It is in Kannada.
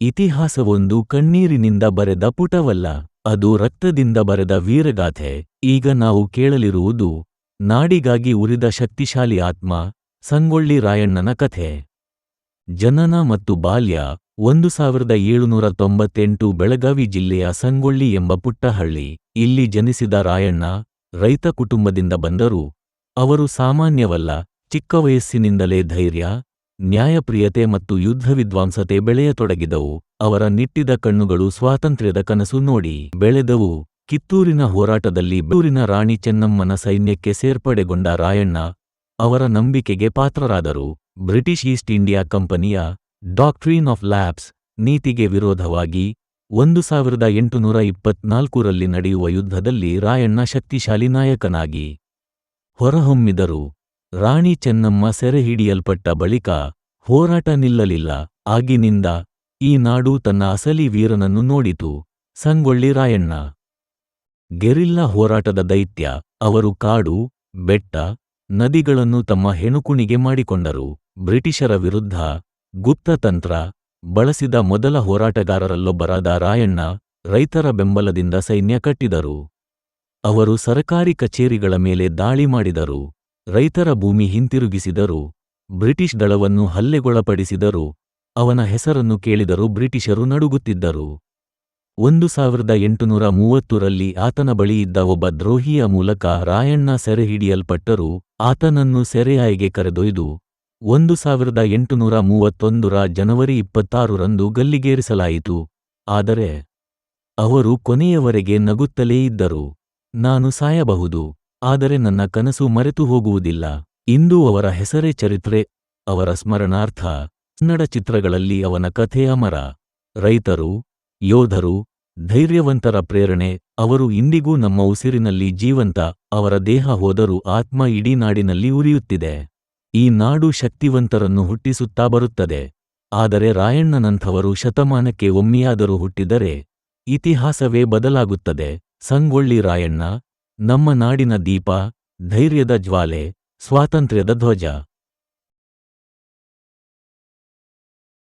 ಇತಿಹಾಸವೊಂದು ಕಣ್ಣೀರಿನಿಂದ ಬರೆದ ಪುಟವಲ್ಲ, ಅದು ರಕ್ತದಿಂದ ಬರೆದ ವೀರಗಾಥೆ. ಈಗ ನಾವು ಕೇಳಲಿರುವುದು, ನಾಡಿಗಾಗಿ ಉರಿದ ಶಕ್ತಿಶಾಲಿ ಆತ್ಮ, ಸಂಗೊಳ್ಳಿ ರಾಯಣ್ಣನ ಕಥೆ. ಜನನ ಮತ್ತು ಬಾಲ್ಯ, ಒಂದು ಸಾವಿರದ ಏಳುನೂರ ತೊಂಬತ್ತೆಂಟು ಬೆಳಗಾವಿ ಜಿಲ್ಲೆಯ ಸಂಗೊಳ್ಳಿ ಎಂಬ ಪುಟ್ಟಹಳ್ಳಿ. ಇಲ್ಲಿ ಜನಿಸಿದ ರಾಯಣ್ಣ, ರೈತ ಕುಟುಂಬದಿಂದ ಬಂದರು, ಅವರು ಸಾಮಾನ್ಯವಲ್ಲ, ಚಿಕ್ಕ ವಯಸ್ಸಿನಿಂದಲೇ ಧೈರ್ಯ ನ್ಯಾಯಪ್ರಿಯತೆ ಮತ್ತು ಯುದ್ಧ ವಿದ್ವಾಂಸತೆ ಬೆಳೆಯತೊಡಗಿದವು. ಅವರ ನಿಟ್ಟಿದ ಕಣ್ಣುಗಳು ಸ್ವಾತಂತ್ರ್ಯದ ಕನಸು ನೋಡಿ. ಬೆಳೆದವು. ಕಿತ್ತೂರಿನ ಹೋರಾಟದಲ್ಲಿ ಬೆಳೂರಿನ ರಾಣಿ ಚೆನ್ನಮ್ಮನ ಸೈನ್ಯಕ್ಕೆ ಸೇರ್ಪಡೆಗೊಂಡ ರಾಯಣ್ಣ ಅವರ ನಂಬಿಕೆಗೆ ಪಾತ್ರರಾದರು. ಬ್ರಿಟಿಷ್ ಈಸ್ಟ್ ಇಂಡಿಯಾ ಕಂಪನಿಯ ಡಾಕ್ಟ್ರೀನ್ ಆಫ್ ಲ್ಯಾಬ್ಸ್ ನೀತಿಗೆ ವಿರೋಧವಾಗಿ ಒಂದು ಸಾವಿರದ ಎಂಟುನೂರ ಇಪ್ಪತ್ನಾಲ್ಕರಲ್ಲಿ ನಡೆಯುವ ಯುದ್ಧದಲ್ಲಿ ರಾಯಣ್ಣ ಶಕ್ತಿಶಾಲಿ ನಾಯಕನಾಗಿ ಹೊರಹೊಮ್ಮಿದರು. ರಾಣಿ ಚೆನ್ನಮ್ಮ ಸೆರೆಹಿಡಿಯಲ್ಪಟ್ಟ ಬಳಿಕ ಹೋರಾಟ ನಿಲ್ಲಲಿಲ್ಲ. ಆಗಿನಿಂದ ಈ ನಾಡು ತನ್ನ ಅಸಲಿ ವೀರನನ್ನು ನೋಡಿತು. ಸಂಗೊಳ್ಳಿ ರಾಯಣ್ಣ. ಗೆರಿಲ್ಲಾ ಹೋರಾಟದ ದೈತ್ಯ, ಅವರು ಕಾಡು, ಬೆಟ್ಟ, ನದಿಗಳನ್ನು ತಮ್ಮ ಹೆಣುಕುಣಿಗೆ ಮಾಡಿಕೊಂಡರು. ಬ್ರಿಟಿಷರ ವಿರುದ್ಧ ಗುಪ್ತತಂತ್ರ ಬಳಸಿದ ಮೊದಲ ಹೋರಾಟಗಾರರಲ್ಲೊಬ್ಬರಾದ ರಾಯಣ್ಣ ರೈತರ ಬೆಂಬಲದಿಂದ ಸೈನ್ಯ ಕಟ್ಟಿದರು. ಅವರು ಸರಕಾರಿ ಕಚೇರಿಗಳ ಮೇಲೆ ದಾಳಿ ಮಾಡಿದರು. ರೈತರ ಭೂಮಿ ಹಿಂತಿರುಗಿಸಿದರು, ಬ್ರಿಟಿಷ್ ದಳವನ್ನು ಹಲ್ಲೆಗೊಳಪಡಿಸಿದರು, ಅವನ ಹೆಸರನ್ನು ಕೇಳಿದರು ಬ್ರಿಟಿಷರು ನಡುಗುತ್ತಿದ್ದರು. ಒಂದು ಸಾವಿರದ ಎಂಟುನೂರ ಮೂವತ್ತರಲ್ಲಿ ಆತನ ಬಳಿಯಿದ್ದ ಒಬ್ಬ ದ್ರೋಹಿಯ ಮೂಲಕ ರಾಯಣ್ಣ ಸೆರೆಹಿಡಿಯಲ್ಪಟ್ಟರೂ ಆತನನ್ನು ಸೆರೆಯಾಯಿಗೆ ಕರೆದೊಯ್ದು, ಒಂದು ಸಾವಿರದ ಎಂಟುನೂರ ಮೂವತ್ತೊಂದರ ಜನವರಿ ಇಪ್ಪತ್ತಾರರಂದು ಗಲ್ಲಿಗೇರಿಸಲಾಯಿತು. ಆದರೆ, ಅವರು ಕೊನೆಯವರೆಗೆ ನಗುತ್ತಲೇ ಇದ್ದರು. ನಾನು ಸಾಯಬಹುದು. ಆದರೆ ನನ್ನ ಕನಸು ಮರೆತು ಹೋಗುವುದಿಲ್ಲ. ಇಂದು ಅವರ ಹೆಸರೇ ಚರಿತ್ರೆ, ಅವರ ಸ್ಮರಣಾರ್ಥ ಕನ್ನಡ ಚಿತ್ರಗಳಲ್ಲಿ ಅವನ ಕಥೆ ಅಮರ. ರೈತರು, ಯೋಧರು, ಧೈರ್ಯವಂತರ ಪ್ರೇರಣೆ, ಅವರು ಇಂದಿಗೂ ನಮ್ಮ ಉಸಿರಿನಲ್ಲಿ ಜೀವಂತ, ಅವರ ದೇಹ ಹೋದರೂ ಆತ್ಮ ಇಡೀ ನಾಡಿನಲ್ಲಿ ಉರಿಯುತ್ತಿದೆ. ಈ ನಾಡು ಶಕ್ತಿವಂತರನ್ನು ಹುಟ್ಟಿಸುತ್ತಾ ಬರುತ್ತದೆ. ಆದರೆ ರಾಯಣ್ಣನಂಥವರು ಶತಮಾನಕ್ಕೆ ಒಮ್ಮೆಯಾದರೂ ಹುಟ್ಟಿದರೆ, ಇತಿಹಾಸವೇ ಬದಲಾಗುತ್ತದೆ. ಸಂಗೊಳ್ಳಿ ರಾಯಣ್ಣ ನಮ್ಮ ನಾಡಿನ ದೀಪ ಧೈರ್ಯದ ಜ್ವಾಲೆ ಸ್ವಾತಂತ್ರ್ಯದ ಧ್ವಜ.